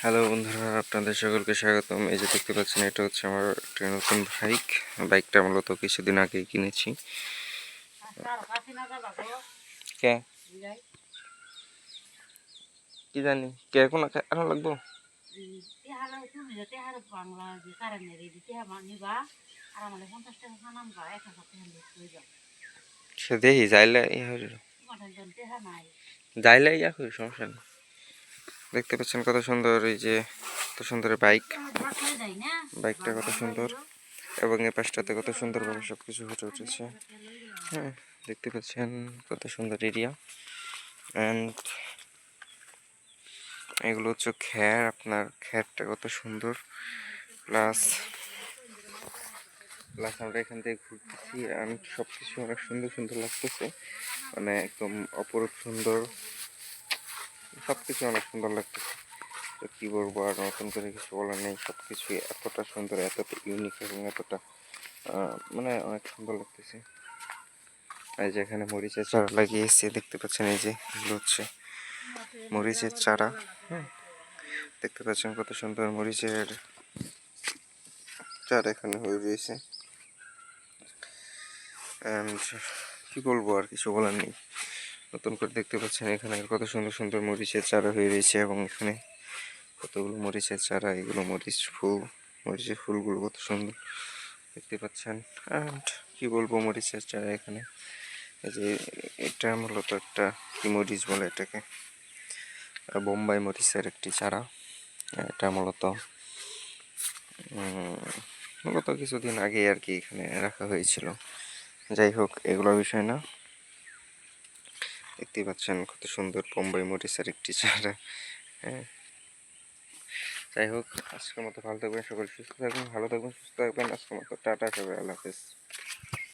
Hello বন্ধুরা, আপনাদের সকলকে স্বাগতম। এই যে দেখতে পাচ্ছেন, এটা হচ্ছে আমার একটা নতুন বাইক বাইকটা মূলত কিছুদিন আগেই কিনেছি। কে? কি জানি, কে এখন এখন লাগবো? সে দেখি যাইলে ইয়া। যাইলে ইয়া সমস্যা নেই। দেখতে পাচ্ছেন কত সুন্দর এই যে, কত সুন্দর বাইক। বাইকটা কত সুন্দর। এবং এই পাশটাতে কত সুন্দরভাবে সব কিছু ফুটে উঠেছে। হ্যাঁ দেখতে পাচ্ছেন কত সুন্দর এরিয়া অ্যান্ড এগুলো হচ্ছে খ্যার আপনার খ্যারটা কত সুন্দর। প্লাস প্লাস আমরা এখান থেকে ঘুরতেছি। অ্যান্ড সব কিছু অনেক সুন্দর সুন্দর লাগতেছে। মানে একদম অপরূপ সুন্দর। সব কিছু অনেক সুন্দর লাগতেছে। তো কী বলব, আর নতুন করে কিছু বলার নেই। সব কিছুই এতটা সুন্দর, এতটা ইউনিক এবং এতটা মানে অনেক সুন্দর লাগতেছে। এই যে এখানে মরিচের চারা লাগিয়েছে, দেখতে পাচ্ছেন এই যে এগুলো হচ্ছে মরিচের চারা। হ্যাঁ দেখতে পাচ্ছেন কত সুন্দর মরিচের চারা এখানে হয়ে অ্যান্ড কী বলব, আর কিছু বলার নেই। নতুন করে দেখতে পাচ্ছেন এখানে কত সুন্দর সুন্দর মরিচের চারা হয়ে রয়েছে এবং এখানে কতগুলো মরিচের চারা, এগুলো মরিচ ফুল, মরিচের ফুলগুলো কত সুন্দর দেখতে পাচ্ছেন। অ্যান্ড কি বলব মরিচের চারা এখানে? এই যে এটা মূলত একটা কি মরিচ বলে এটাকে? বোম্বাই মরিচের একটি চারা। এটা মূলত মূলত কিছুদিন আগে আর কি এখানে রাখা হয়েছিল। যাই হোক, এগুলো বিষয় না। দেখতেই পাচ্ছেন কত সুন্দর বোম্বাই মরিচের একটি চারা হ্যাঁ। যাই হোক, আজকের মতো ভালো থাকবেন, সকলে সুস্থ থাকবেন, ভালো থাকবেন, সুস্থ থাকবেন। আজকের মতো টাটা সবাই, আল্লাহ হাফেজ।